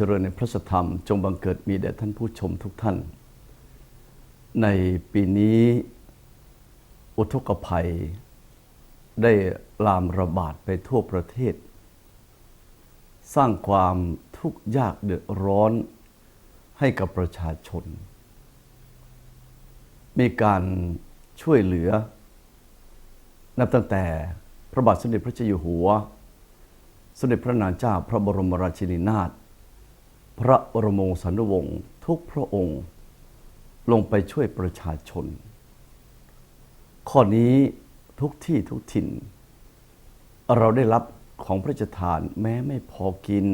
เจริญในพระสธรรม จงบังเกิดมีแด่ท่านผู้ชมทุกท่าน ในปีนี้อุทกภัย ได้ลามระบาดไปทั่วประเทศ สร้างความทุกข์ยากเดือดร้อนให้กับประชาชน มีการช่วยเหลือ นับตั้งแต่พระบาทสมเด็จพระเจ้าอยู่หัว สมเด็จพระนางเจ้าพระบรมราชินีนาถ พระบรมวงศานุวงศ์ทุกพระองค์ ลงไปช่วยประชาชน ข้อนี้ทุกที่ทุกถิ่น เราได้รับของพระราชทานแม้ไม่พอกิน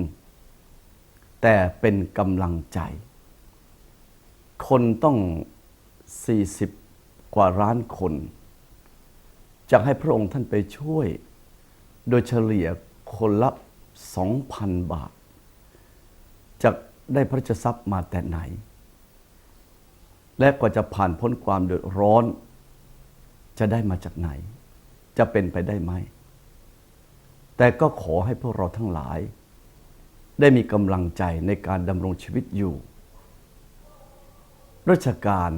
แต่เป็นกำลังใจ คนต้อง 40 กว่าล้านคน จะให้พระองค์ท่านไปช่วย โดยเฉลี่ยคนละ 2,000 บาท จะได้พระราชทรัพย์มาแต่ไหน และกว่าจะผ่านพ้นความเดือดร้อน จะได้มาจากไหน จะเป็นไปได้ไหม แต่ก็ขอให้พวกเราทั้งหลาย ได้มีกำลังใจในการดำรงชีวิตอยู่ ราชการ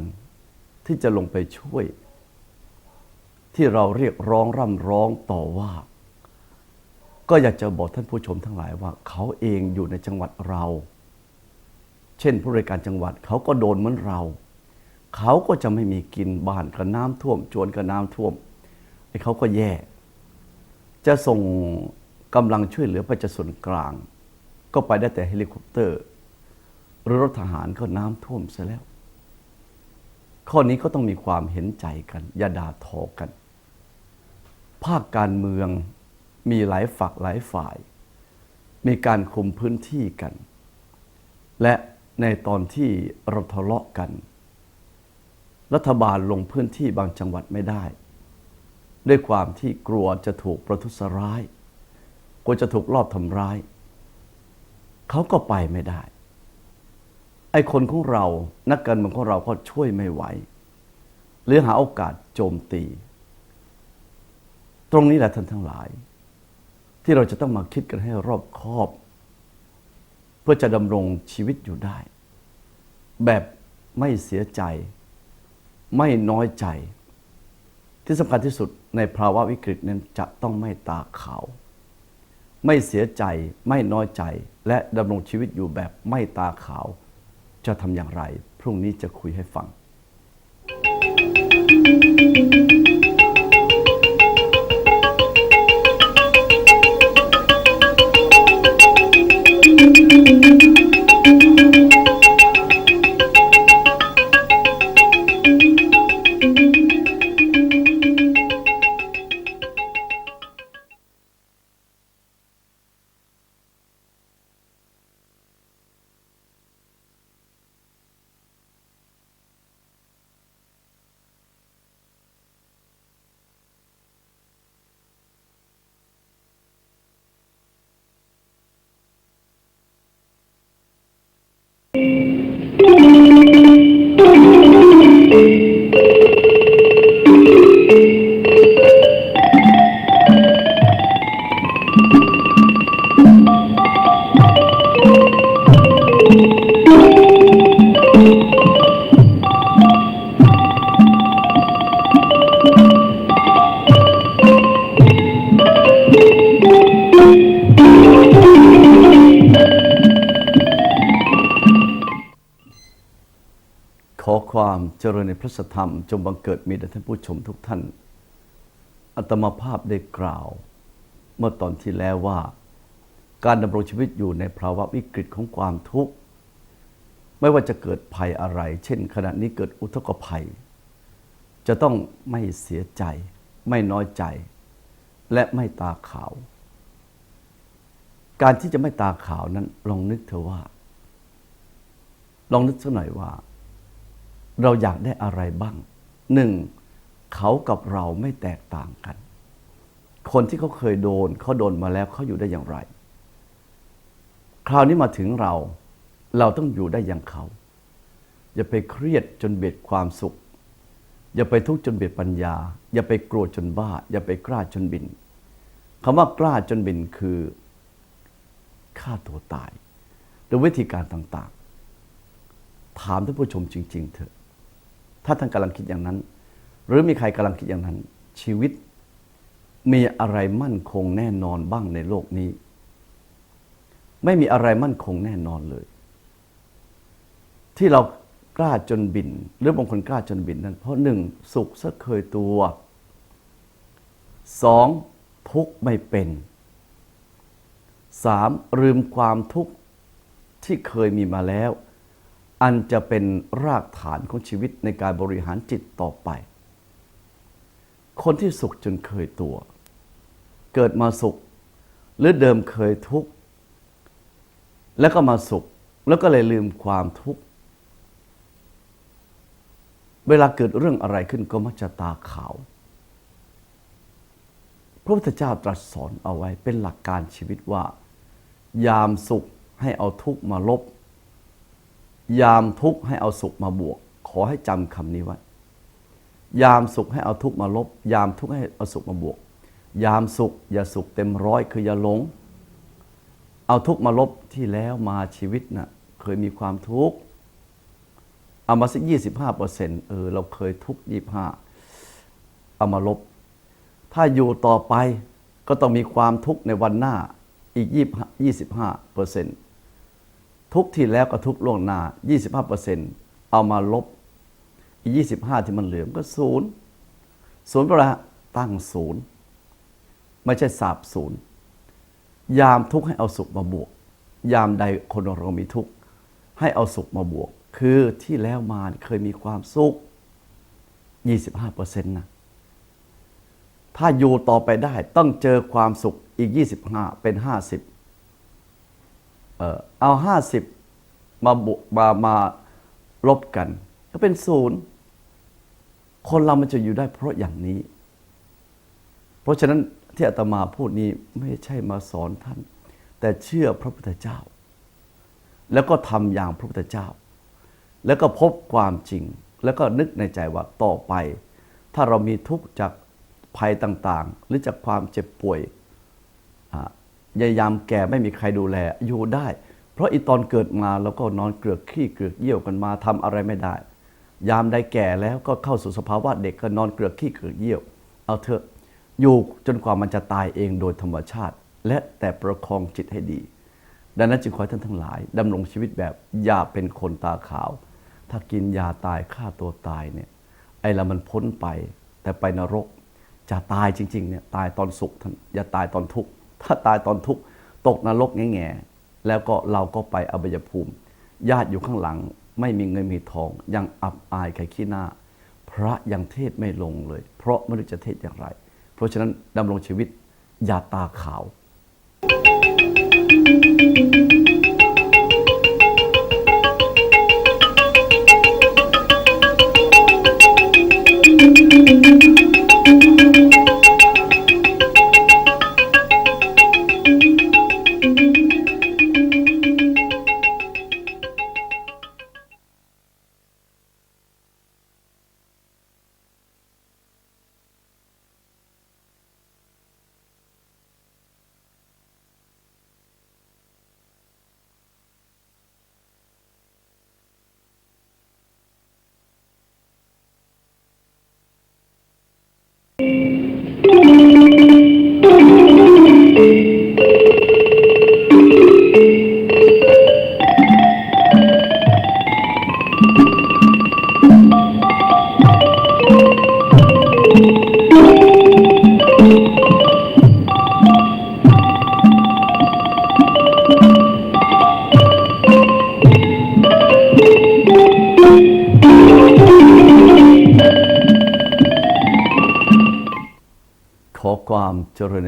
ที่จะลงไปช่วย ที่เราเรียกร้องร่ำร้องต่อว่า ก็อยากจะบอกท่านผู้ชมทั้งหลายว่าเขาเองอยู่ในจังหวัดเรา เช่นผู้บริการจังหวัดเขาก็โดนเหมือนเรา เขาก็จะไม่มีกินบ้านก็น้ำท่วมจวนก็น้ำท่วมไอ้เขาก็แย่ จะส่งกำลังช่วยเหลือไปจะส่วนกลาง ก็ไปได้แต่เฮลิคอปเตอร์ หรือรถทหารก็น้ำท่วมซะแล้ว ข้อนี้ก็ต้องมีความเห็นใจกัน อย่าด่าทอกัน ภาคการเมืองมีหลายฝักหลายฝ่าย มีการคุมพื้นที่กัน และ ในตอนที่เราทะเลาะกัน รัฐบาลลงพื้นที่บางจังหวัดไม่ได้ ด้วยความที่กลัวจะถูกประทุษร้าย กลัวจะถูกลอบทำร้าย เขาก็ไปไม่ได้ ไอ้คนของเรา นักการเมืองของเราก็ช่วยไม่ไหว หรือหาโอกาสโจมตี ตรงนี้แหละท่านทั้งหลาย ที่เราจะต้องมาคิดกันให้รอบคอบ พื่อจะดำรงชีวิตอยู่ได้ แบบไม่เสียใจ ไม่น้อยใจ ที่สำคัญที่สุดในภาวะวิกฤตนั้นจะต้องไม่ตาขาว ไม่เสียใจไม่น้อยใจ และดำรงชีวิตอยู่แบบไม่ตาขาว จะทำอย่างไร พรุ่งนี้จะคุยให้ฟังข ความเจริญในพระธรรม จงบังเกิดมีแด่ท่านผู้ชมทุกท่าน อัตมาภาพได้กล่าว เมื่อตอนที่แล้วว่า การดำรงชีวิตอยู่ในภาวะวิกฤตของความทุกข์ ไม่ว่าจะเกิดภัยอะไร เช่น ขณะนี้เกิดอุทกภัย จะต้องไม่เสียใจ ไม่น้อยใจ และไม่ตาขาว การที่จะไม่ตาขาวนั้นลองนึกเถอะว่า ลองนึกสักหน่อยว่า เราอยากได้อะไรบ้างหนึ่งเขากับเราไม่แตกต่างกัน คนที่เขาเคยโดนเขาโดนมาแล้วเขาอยู่ได้อย่างไร คราวนี้มาถึงเรา เราต้องอยู่ได้อย่างเขา อย่าไปเครียดจนเบียดความสุข อย่าไปทุกข์จนเบียดปัญญา อย่าไปโกลัวจนบ้า อย่าไปกล้าจนบินคำว่ากล้าจนบินคือฆ่าตัวตายหรือวิธีการต่างๆ ถามท่านผู้ชมจริง ๆ เถอะ ถ้าท่านกำลังคิดอย่างนั้น หรือมีใครกำลังคิดอย่างนั้น ชีวิตมีอะไรมั่นคงแน่นอนบ้างในโลกนี้ ไม่มีอะไรมั่นคงแน่นอนเลย ที่เรากล้าจนบิน หรือบางคนกล้าจนบินนั้น เพราะหนึ่งสุขซะเคยตัวสองทุกข์ไม่เป็นสามลืมความทุกข์ที่เคยมีมาแล้ว อันจะเป็นรากฐานของชีวิตในการบริหารจิตต่อไป คนที่สุขจนเคยตัว เกิดมาสุข หรือเดิมเคยทุกข์ แล้วก็มาสุข แล้วก็เลยลืมความทุกข์ เวลาเกิดเรื่องอะไรขึ้นก็มักจะตาขาว พระพุทธเจ้าตรัสสอนเอาไว้เป็นหลักการชีวิตว่า ยามสุขให้เอาทุกข์มาลบ ยามทุกข์ให้เอาสุขมาบวก ขอให้จำคำนี้ไว้ ยามสุขให้เอาทุกข์มาลบ ยามทุกข์ให้เอาสุขมาบวก ยามสุข อย่าสุขเต็มร้อยคืออย่าหลง เอาทุกข์มาลบที่แล้วมาชีวิตนะ่ะเคยมีความทุกข์เอามาสักยี่สิบห้าเปอร์เซ็นต์เออเราเคยทุกข์ยี่ห้าเอามาลบ ถ้าอยู่ต่อไปก็ต้องมีความทุกข์ในวันหน้าอีกยี่สิบห้าเปอร์เซ็นต์ ทุกที่แล้วก็ทุกล่วงหน้ายี่สิบห้าเอามาลบอีกยี่สิบห้าที่มันเหลือก็ศูนย์ศูนย์เปล่าตั้งศูนย์ไม่ใช่สาบศูนย์ยามทุกข์ให้เอาสุขมาบวก ยามใดคนเรามีทุกข์ให้เอาสุขมาบวก คือที่แล้วมาเคยมีความสุข 25%นะถ้าอยู่ต่อไปได้ต้องเจอความสุขอีก 25 เป็น 50 เออเอา50มาบวกมามาลบกัน ก็เป็นศูนย์คนเรามันจะอยู่ได้เพราะอย่างนี้ เพราะฉะนั้นที่อาตมาพูดนี้ไม่ใช่มาสอนท่าน แต่เชื่อพระพุทธเจ้า แล้วก็ทำอย่างพระพุทธเจ้า แล้วก็พบความจริง แล้วก็นึกในใจว่าต่อไป ถ้าเรามีทุกข์จากภัยต่างๆ หรือจากความเจ็บป่วย ยายามแก่ไม่มีใครดูแลอยู่ได้ เพราะอีตอนเกิดมาเราก็นอนเกลือกขี้เกลือกเยี่ยวกันมาทำอะไรไม่ได้ ยามใดแก่แล้วก็เข้าสู่สภาวะเด็กก็นอนเกลือกขี้เกลือกเยี่ยว เอาเถอะอยู่จนกว่ามันจะตายเองโดยธรรมชาติ และแต่ประคองจิตให้ดี ดังนั้นจึงขอให้ท่านทั้งหลายดำรงชีวิตแบบอย่าเป็นคนตาขาว ถ้ากินยาตายฆ่าตัวตายเนี่ยไอ้ละมันพ้นไปแต่ไปนรก จะตายจริงๆเนี่ยตายตอนสุขท่านอย่าตายตอนทุกข์ ถ้าตายตอนทุกข์ตกนรกแง่ๆแล้วก็เราก็ไปอบายภูมิ ญาติอยู่ข้างหลัง ไม่มีเงินมีทอง ยังอับอายใครขี้หน้า พระยังเทศไม่ลงเลย เพราะไม่รู้จะเทศอย่างไร เพราะฉะนั้นดำรงชีวิตอย่าตาขาว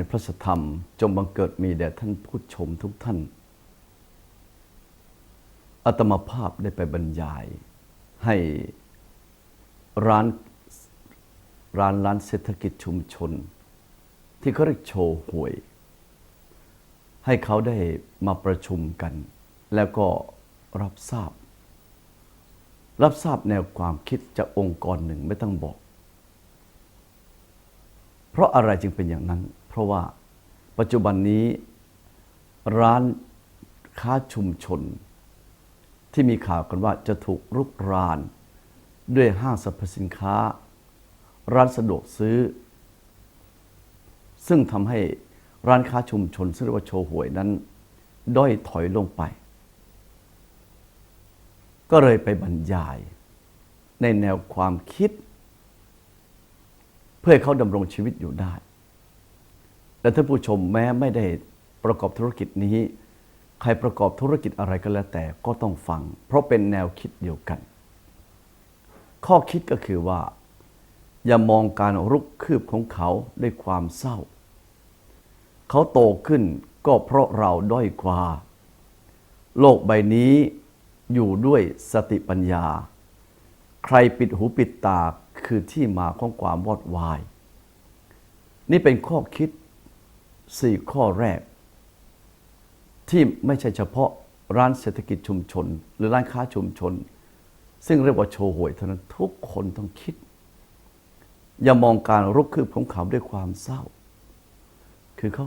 พระสธรรม จงบังเกิดมีแด่ท่านผู้ชมทุกท่านอาตมาภาพได้ไปบรรยาย ให้ร้านร้านร้านเศรษฐกิจชุมชน ที่เขาเรียกโชว์หวย ให้เขาได้มาประชุมกัน แล้วก็รับทราบ รับทราบแนวความคิดจากองค์กรหนึ่งไม่ต้องบอก เพราะอะไรจึงเป็นอย่างนั้น เพราะว่าปัจจุบันนี้ร้านค้าชุมชน ที่มีข่าวกันว่าจะถูกรุกราน ด้วยห้างสรรพสินค้า ร้านสะดวกซื้อ ซึ่งทำให้ร้านค้าชุมชนซึ่งเรียกว่าโชว์หวยนั้น ด้อยถอยลงไป ก็เลยไปบรรยาย ในแนวความคิด เพื่อเขาดำรงชีวิตอยู่ได้ และท่านผู้ชมแม้ไม่ได้ประกอบธุรกิจนี้ ใครประกอบธุรกิจอะไรก็แล้วแต่ก็ต้องฟัง เพราะเป็นแนวคิดเดียวกัน ข้อคิดก็คือว่า อย่ามองการรุกคืบของเขาด้วยความเศร้า เขาโตขึ้นก็เพราะเราด้อยกว่า โลกใบนี้อยู่ด้วยสติปัญญา ใครปิดหูปิดตาคือที่มาของความวอดวาย นี่เป็นข้อคิด สี่ข้อแรก ที่ไม่ใช่เฉพาะร้านเศรษฐกิจชุมชน หรือร้านค้าชุมชน ซึ่งเรียกว่าโชว์หวยเท่านั้นทุกคนต้องคิด อย่ามองการรุกคืบของเขาด้วยความเศร้า คือเขา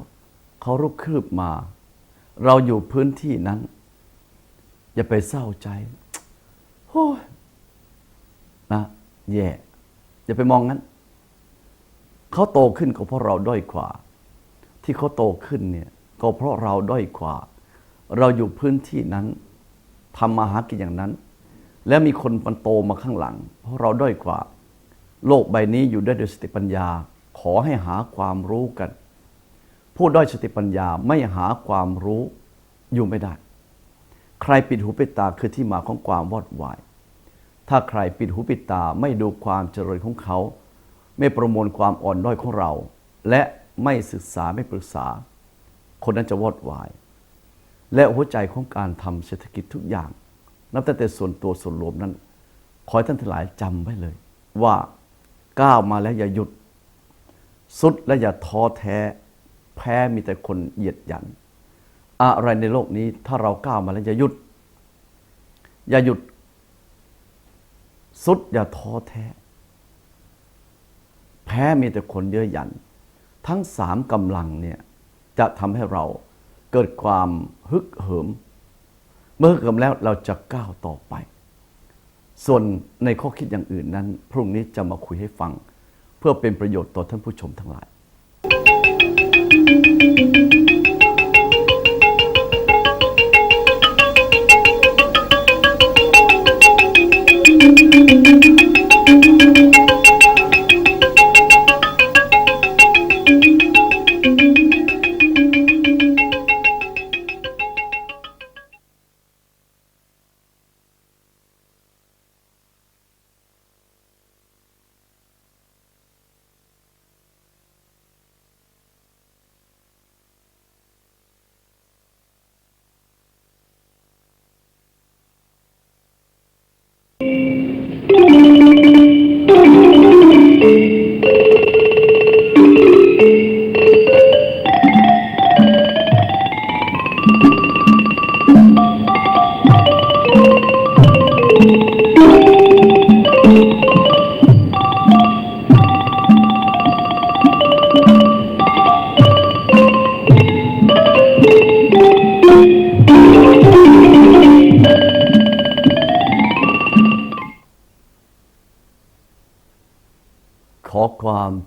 เขารุกคืบมา เราอยู่พื้นที่นั้น อย่าไปเศร้าใจโอ้ยนะแย่ อย่าไปมองงั้น เขาโตขึ้นก็เพราะเราด้อยกว่า ที่เขาโตขึ้นเนี่ยก็เพราะเราด้อยกว่า เราอยู่พื้นที่นั้นทำมาหากินอย่างนั้น และมีคนมันโตมาข้างหลัง เพราะเราด้อยกว่า โลกใบนี้อยู่ได้โดยสติปัญญา ขอให้หาความรู้กัน ผู้ด้อยสติปัญญาไม่หาความรู้อยู่ไม่ได้ ใครปิดหูปิดตาคือที่มาของความวอดวายถ้าใครปิดหูปิดตาไม่ดูความเจริญของเขา ไม่ประมวลความอ่อนด้อยของเรา และ ไม่ศึกษาไม่ปรึกษา คนนั้นจะวอดวาย และหัวใจของการทำเศรษฐกิจทุกอย่าง นับตั้งแต่ส่วนตัวส่วนรวมนั้น ขอให้ท่านทั้งหลายจำไว้เลย ว่าก้าวมาแล้วอย่าหยุด สุดและอย่าท้อแท้ แพ้มีแต่คนเหยียดหยัน อะไรในโลกนี้ถ้าเราก้าวมาแล้วอย่าหยุด อย่าหยุด สุดอย่าท้อแท้ แพ้มีแต่คนเยอะหยัน ทั้งสามกำลังเนี่ยจะทำให้เราเกิดความฮึกเหิม เมื่อฮึกเหิมแล้วเราจะก้าวต่อไป ส่วนในข้อคิดอย่างอื่นนั้น พรุ่งนี้จะมาคุยให้ฟัง เพื่อเป็นประโยชน์ต่อท่านผู้ชมทั้งหลาย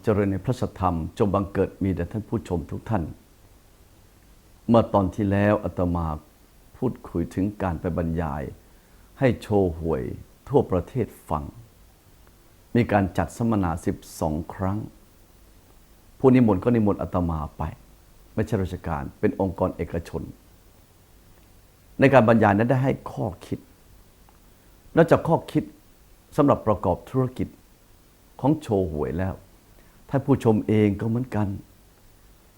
เจริญในพระสัธรรม จงบังเกิดมีแด่ท่านผู้ชมทุกท่าน เมื่อตอนที่แล้วอาตมาพูดคุยถึงการไปบรรยาย ให้โชว์หวยทั่วประเทศฟัง มีการจัดสัมมนา 12 ครั้ง ผู้นิมนต์ก็นิมนต์อาตมาไป ไม่ใช่ราชการเป็นองค์กรเอกชน ในการบรรยายนั้นได้ให้ข้อคิด นอกจากข้อคิดสำหรับประกอบธุรกิจของโชว์หวยแล้ว ท่านผู้ชมเองก็เหมือนกัน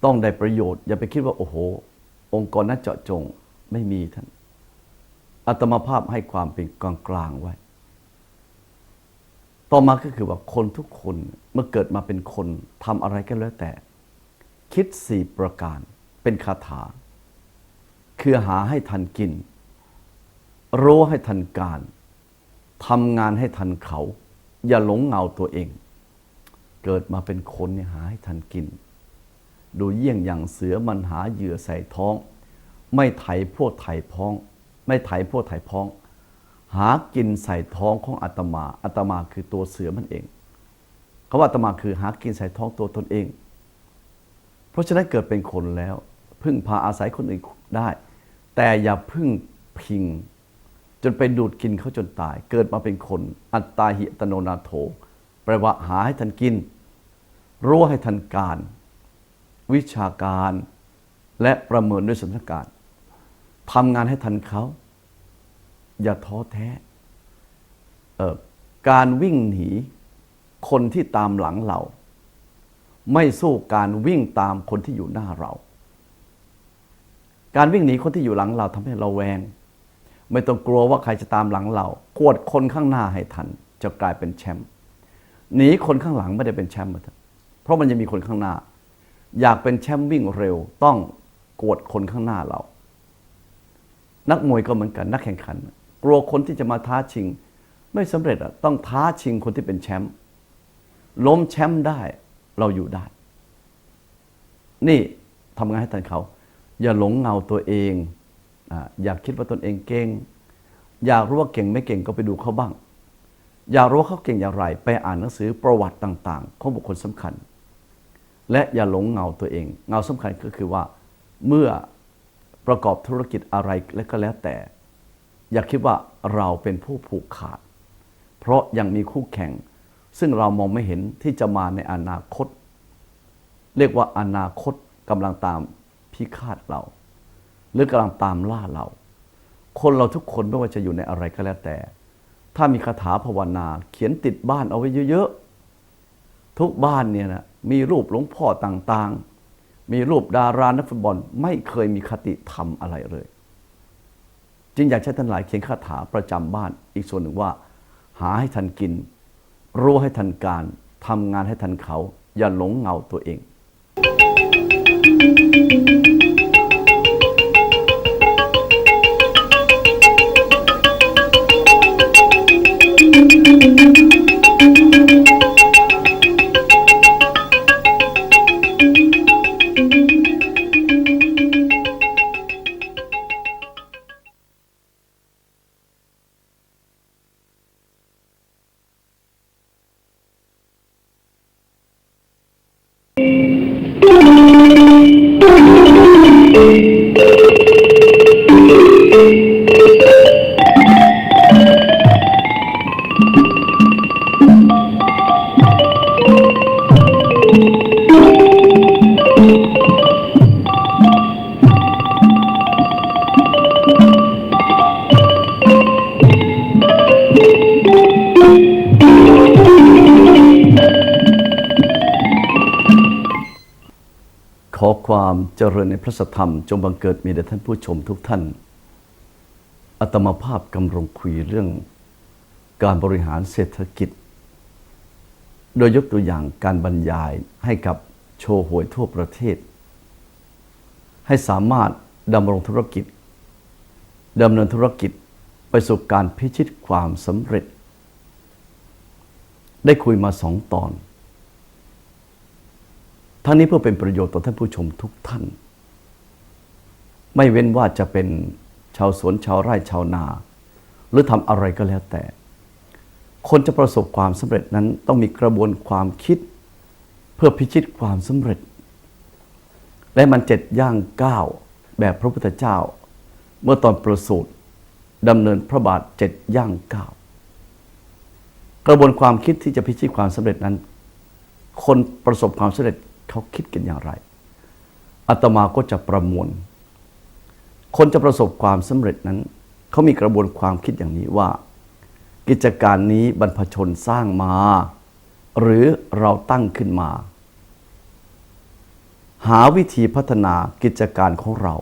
ต้องได้ประโยชน์ อย่าไปคิดว่า โอ้โห องค์กรนั้นเจาะจงไม่มีท่านอาตมาภาพให้ความเป็นกลางกลางๆไว้ ต่อมาก็คือว่าคนทุกคนเมื่อเกิดมาเป็นคนทำอะไรก็แล้วแต่ คิดสี่ประการเป็นคาถา คือหาให้ทันกิน รู้ให้ทันการทำงานให้ทันเขา อย่าหลงเงาตัวเอง เกิดมาเป็นคนเนี่ยหาให้ทันกิน ดูเยี่ยงอย่างเสือมันหาเหยื่อใส่ท้อง ไม่ไถพวกไถพ้อง ไม่ไถพวกไถพ้อง หากินใส่ท้องของอาตมาอาตมาคือตัวเสือมันเองคำว่าอาตมาคือหากินใส่ท้องตัวตนเอง เพราะฉะนั้นเกิดเป็นคนแล้ว พึ่งพาอาศัยคนอื่นได้ แต่อย่าพึ่งพิง จนไปดูดกินเขาจนตาย เกิดมาเป็นคน อัตตาหิตโนนาโถแปลว่าหาให้ทันกิน รู้ให้ทันการ วิชาการและประเมินด้วยสถานการณ์ทำงานให้ทันเขา อย่าท้อแท้การวิ่งหนีคนที่ตามหลังเรา ไม่สู้การวิ่งตามคนที่อยู่หน้าเรา การวิ่งหนีคนที่อยู่หลังเราทำให้เราแวง ไม่ต้องกลัวว่าใครจะตามหลังเรากวดคนข้างหน้าให้ทัน จะกลายเป็นแชมป์หนีคนข้างหลังไม่ได้เป็นแชมป์มาเถอะ เพราะมันยังมีคนข้างหน้า อยากเป็นแชมป์วิ่งเร็วต้องกดคนข้างหน้าเรา นักมวยก็เหมือนกันนักแข่งขัน กลัวคนที่จะมาท้าชิง ไม่สำเร็จอะต้องท้าชิงคนที่เป็นแชมป์ล้มแชมป์ได้เราอยู่ได้ นี่ทำงานให้ทันเขา อย่าหลงเงาตัวเองอยากคิดว่าตนเองเก่ง อยากรู้ว่าเก่งไม่เก่งก็ไปดูเขาบ้าง อยากรู้ว่าเขาเก่งอย่างไร ไปอ่านหนังสือประวัติต่าง ๆ ของบุคคลสำคัญ และอย่าหลงเงาตัวเอง เงาสำคัญก็คือว่าเมื่อประกอบธุรกิจอะไรและก็แล้วแต่ อย่าคิดว่าเราเป็นผู้ผูกขาด เพราะยังมีคู่แข่ง ซึ่งเรามองไม่เห็นที่จะมาในอนาคต เรียกว่าอนาคตกำลังตามพิฆาตเรา หรือกำลังตามล่าเรา คนเราทุกคนไม่ว่าจะอยู่ในอะไรก็แล้วแต่ ถ้ามีคาถาภาวนา เขียนติดบ้านเอาไว้เยอะๆ ทุกบ้านเนี่ยนะมีรูปหลวงพ่อต่างๆ มีรูปดารานักฟุตบอลไม่เคยมีคติธรรมอะไรเลย จึงอยากให้ท่านหลายเขียนคาถาประจำบ้าน อีกส่วนหนึ่งว่า หาให้ทันกิน รู้ให้ทันการทำงานให้ทันเขา อย่าหลงเงาตัวเอง เจริญในพระสธรรม จงบังเกิดมีแด่ท่านผู้ชมทุกท่าน อัตมาภาพกำลังคุยเรื่องการบริหารเศรษฐกิจ โดยยกตัวอย่างการบรรยายให้กับโชว์หวยทั่วประเทศ ให้สามารถดำรงธุรกิจดำเนินธุรกิจไปสู่การพิชิตความสำเร็จ ได้คุยมาสองตอน ทั้งนี้เพื่อเป็นประโยชน์ต่อท่านผู้ชมทุกท่าน ไม่เว้นว่าจะเป็นชาวสวนชาวไร่ชาวนา หรือทำอะไรก็แล้วแต่ คนจะประสบความสำเร็จนั้นต้องมีกระบวนความคิด เพื่อพิชิตความสำเร็จ และมันเจ็ดย่างก้าวแบบพระพุทธเจ้า เมื่อตอนประสูติดำเนินพระบาทเจ็ดย่างก้าวกระบวนความคิดที่จะพิชิตความสำเร็จนั้น คนประสบความสำเร็จ เขาคิดกันอย่างไรอาตมาก็จะประมวล คนจะประสบความสำเร็จนั้น เขามีกระบวนความคิดอย่างนี้ว่า กิจการนี้บรรพชนสร้างมา หรือเราตั้งขึ้นมา หาวิธีพัฒนากิจการของเรา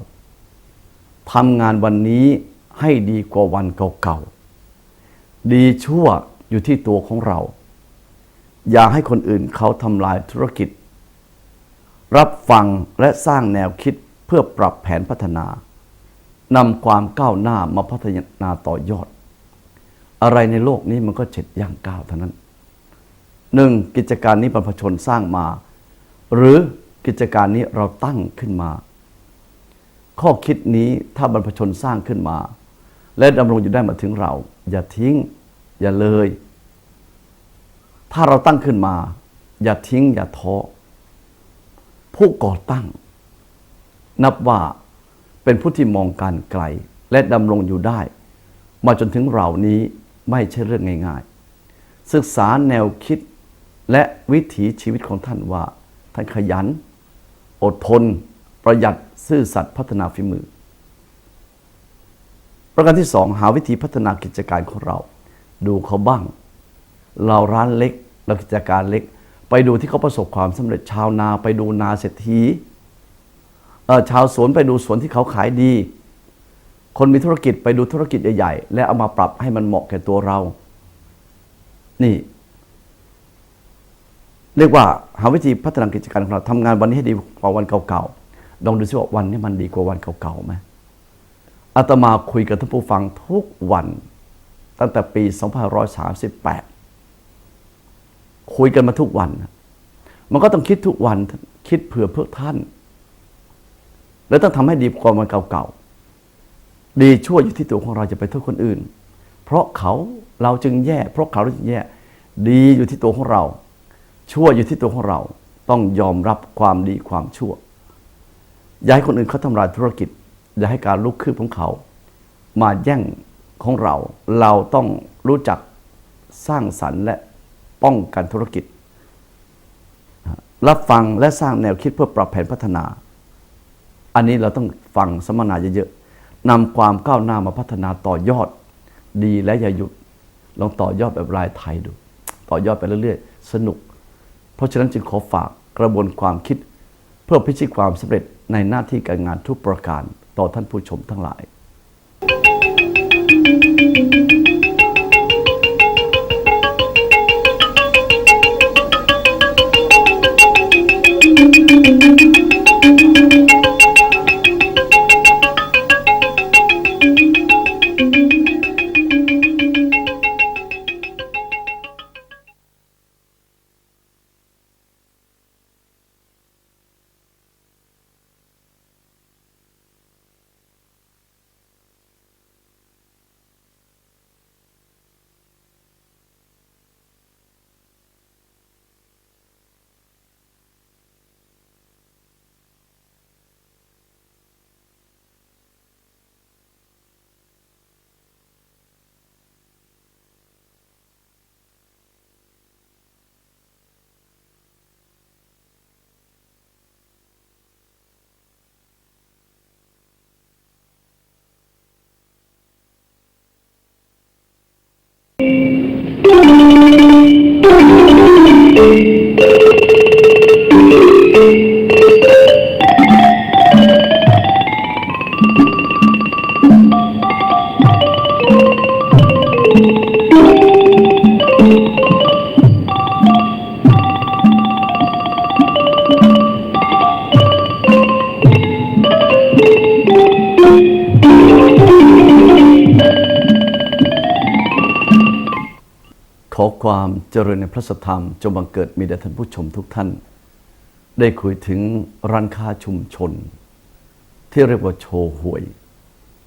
ทำงานวันนี้ให้ดีกว่าวันเก่าๆ ดีชั่วอยู่ที่ตัวของเรา อย่าให้คนอื่นเขาทำลายธุรกิจ รับฟังและสร้างแนวคิดเพื่อปรับแผนพัฒนานำความก้าวหน้ามาพัฒนาต่อยอด อะไรในโลกนี้มันก็เจ็ดย่างก้าวเท่านั้นหนึ่งกิจการนี้บรรพชนสร้างมา หรือกิจการนี้เราตั้งขึ้นมา ข้อคิดนี้ถ้าบรรพชนสร้างขึ้นมา และดำรงอยู่ได้มาถึงเรา อย่าทิ้ง อย่าเลย ถ้าเราตั้งขึ้นมา อย่าทิ้งอย่าท้อ ผู้ก่อตั้ง นับว่าเป็นผู้ที่มองการไกล และดำรงอยู่ได้ มาจนถึงเรานี้ไม่ใช่เรื่องง่าย ๆ ศึกษาแนวคิดและวิถีชีวิตของท่านว่า ท่านขยัน อดทน ประหยัดซื่อสัตย์พัฒนาฝีมือ ประการที่สองหาวิธีพัฒนากิจการของเรา ดูเขาบ้าง เราร้านเล็กเรากิจการเล็ก ไปดูที่เขาประสบความสำเร็จชาวนาไปดูนาเศรษฐีชาวสวนไปดูสวนที่เขาขายดี คนมีธุรกิจไปดูธุรกิจใหญ่ๆ และเอามาปรับให้มันเหมาะแก่ตัวเรา นี่ เรียกว่าหาวิธีพัฒนากิจการของเราทำงานวันนี้ให้ดีกว่าวันเก่าๆลองดูซิว่าวันนี้มันดีกว่าวันเก่าๆไหมอาตมาคุยกับท่านผู้ฟังทุกวันตั้งแต่ปี 2538 คุยกันมาทุกวัน มันก็ต้องคิดทุกวัน คิดเผื่อเพื่อท่าน แล้วต้องทำให้ดีกว่าวันเก่าๆ ดีชั่วอยู่ที่ตัวของเราจะไปโทษคนอื่น เพราะเขาเราจึงแย่ เพราะเขาเราจึงแย่ ดีอยู่ที่ตัวของเรา ชั่วอยู่ที่ตัวของเรา ต้องยอมรับความดีความชั่ว อย่าให้คนอื่นเขาทำลายธุรกิจ อย่าให้การลุกขึ้นของเขา มาแย่งของเรา เราต้องรู้จักสร้างสรรค์และ ป้องกันธุรกิจ รับฟังและสร้างแนวคิดเพื่อปรับแผนพัฒนา อันนี้เราต้องฟังสัมมนาเยอะๆนำความก้าวหน้ามาพัฒนาต่อยอดดีและอย่าหยุด ลองต่อยอดแบบรายไทยดู ต่อยอดไปเรื่อยๆ สนุก เพราะฉะนั้นจึงขอฝากกระบวนความคิด เพื่อพิชิตความสำเร็จในหน้าที่การงานทุกประการต่อท่านผู้ชมทั้งหลาย ความเจริญในพระสธรรมจงบังเกิดมีแด่ท่านผู้ชมทุกท่าน ได้คุยถึงร้านค้าชุมชน ที่เรียกว่าโชว์หวย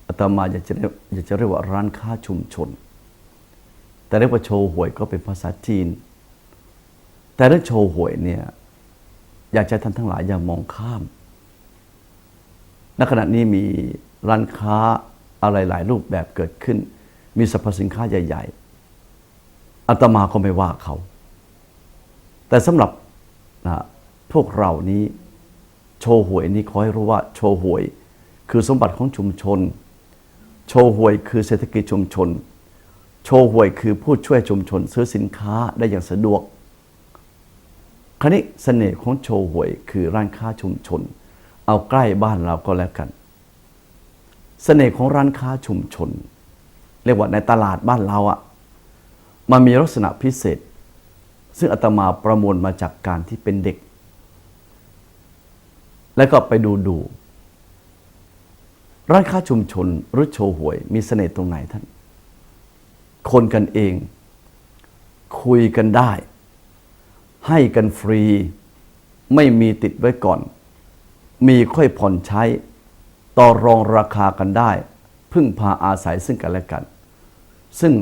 อาตมาอยากจะเรียกอยากจะเรียกว่าร้านค้าชุมชน แต่เรียกว่าโชว์หวยก็เป็นภาษาจีน แต่เรื่องโชว์หวยเนี่ยอยากจะให้ท่านทั้งหลายอย่ามองข้าม ณขณะนี้มีร้านค้าอะไรหลายรูปแบบเกิดขึ้น มีสรรพสินค้าใหญ่ ๆ อาตมาก็ไม่ว่าเขา แต่สำหรับนะพวกเรานี้โชว์หวยนี้ขอให้รู้ว่าโชว์หวย คือสมบัติของชุมชน โชว์หวยคือเศรษฐกิจชุมชน โชว์หวยคือผู้ช่วยชุมชน ซื้อสินค้าได้อย่างสะดวกคราวนี้เสน่ห์ของโชว์หวยคือร้านค้าชุมชน เอาใกล้บ้านเราก็แล้วกัน เสน่ห์ของร้านค้าชุมชน เรียกว่าในตลาดบ้านเราอะ่ะ มันมีลักษณะพิเศษ ซึ่งอาตมาประมวลมาจากการที่เป็นเด็ก แล้วก็ไปดูดู ร้านค้าชุมชนหรือโชว์หวย มีเสน่ห์ตรงไหนท่าน คนกันเอง คุยกันได้ ให้กันฟรี ไม่มีติดไว้ก่อน มีค่อยผ่อนใช้ ต่อรองราคากันได้ พึ่งพาอาศัยซึ่งกันและกัน ซึ่ง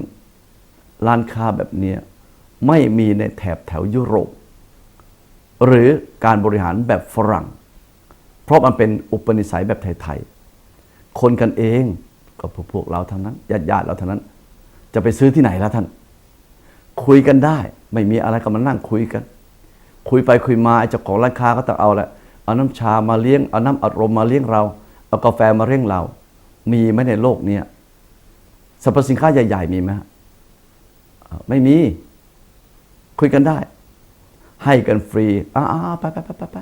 ร้านค้าแบบนี้ไม่มีในแถบแถวยุโรป หรือการบริหารแบบฝรั่ง เพราะมันเป็นอุปนิสัยแบบไทยๆ คนกันเองก็พวกพวกเราเท่านั้นญาติญาติๆเราเท่านั้น จะไปซื้อที่ไหนล่ะท่าน คุยกันได้ ไม่มีอะไรก็มานั่งคุยกัน คุยไปคุยมาเจ้าของร้านค้าก็ต้องเอาแหละเอาน้ำชามาเลี้ยงเอาน้ำอัดลมมาเลี้ยงเราเอากาแฟมาเลี้ยงเรา มีไหมในโลกเนี้สรรพสินค้าใหญ่ ๆ มีไหมฮะ ไม่มี คุยกันได้ ให้กันฟรีอ่าไปไปไปไปไป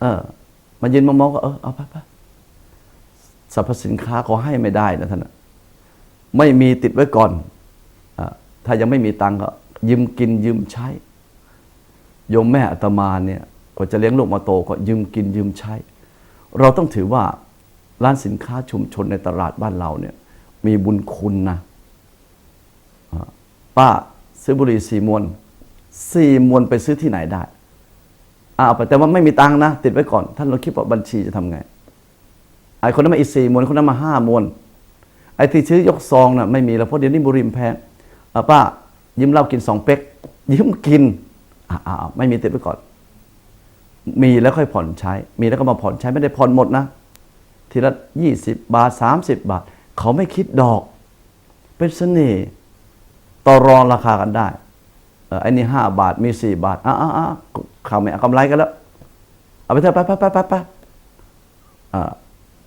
เออมายืนมามองก็เออเอาไปไปสรรพสินค้าเขาให้ไม่ได้นะท่านไม่มีติดไว้ก่อนอถ้ายังไม่มีตังค์ก็ ยืมกินยืมใช้โยมแม่อาตมาเนี่ยกว่าจะเลี้ยงลูกมาโตก็ยืมกินยืมใช้ เราต้องถือว่าร้านสินค้าชุมชนในตลาดบ้านเราเนี่ย มีบุญคุณนะ ป้าซื้อบุหรี่สี่มวนสี่มวนไปซื้อที่ไหนได้อ่าเอาไปแต่ว่าไม่มีตังค์นะ ติดไว้ก่อน ท่านลองคิดว่าบัญชีจะทำไง ไอ้คนนั้นมาอีกสี่มวนคนนั้นมาห้ามวนไอ้ที่ซื้อยกซองน่ะไม่มีแล้วเพราะเดี๋ยวนี้บุหรี่มันแพงอะป้ายืมเหล้ากินสองเป๊กยืมกินอ่าอ่าไม่มีติดไว้ก่อน มีแล้วค่อยผ่อนใช้ มีแล้วก็มาผ่อนใช้ไม่ได้ผ่อนหมดนะ ทีละยี่สิบบาทสามสิบบาท เขาไม่คิดดอก เป็นเสน่ห์ ต่อรองราคากันได้ออไอ้นี่ห้าบาทมีสี่บาทอะอะอะเขาไม่เอากำไรกันแล้ว เอาไปเถอะไปไปไปไปไป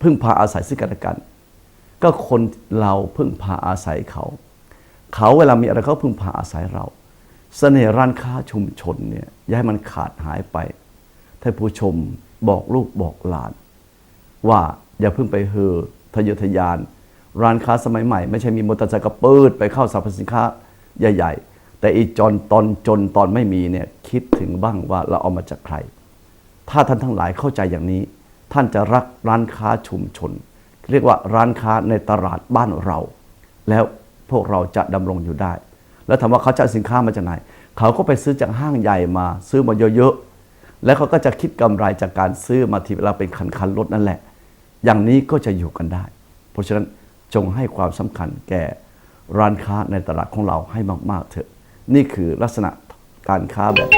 พึ่งพาอาศัยซึ่งกันและกัน ก็คนเราพึ่งพาอาศัยเขา เขาเวลามีอะไรเขาพึ่งพาอาศัยเราเสน่ห์ร้านค้าชุมชนเนี่ยอย่าให้มันขาดหายไปท่านผู้ชมบอกลูกบอกหลาน ว่าอย่าเพิ่งไปเฮอทะเยอทะยาน ร้านค้าสมัยใหม่ ไม่ใช่มีมอเตอร์ไซค์กระปืดไปเข้าสรรพสินค้า ใหญ่ ๆ แต่อีจอนตอนจนตอนไม่มีเนี่ยคิดถึงบ้างว่าเราเอามาจากใคร ถ้าท่านทั้งหลายเข้าใจอย่างนี้ ท่านจะรักร้านค้าชุมชน เรียกว่าร้านค้าในตลาดบ้านเรา แล้วพวกเราจะดำรงอยู่ได้ แล้วถามว่าเขาจะเอาสินค้ามาจากไหน เขาก็ไปซื้อจากห้างใหญ่มา ซื้อมาเยอะๆ แล้วเขาก็จะคิดกำไรจากการซื้อมาทีเวลาเป็นคันๆรถนั่นแหละ อย่างนี้ก็จะอยู่กันได้ เพราะฉะนั้นจงให้ความสำคัญแก่ ร้านค้าในตลาดของเราให้มาก ๆ เถอะ นี่คือลักษณะการค้าแบบ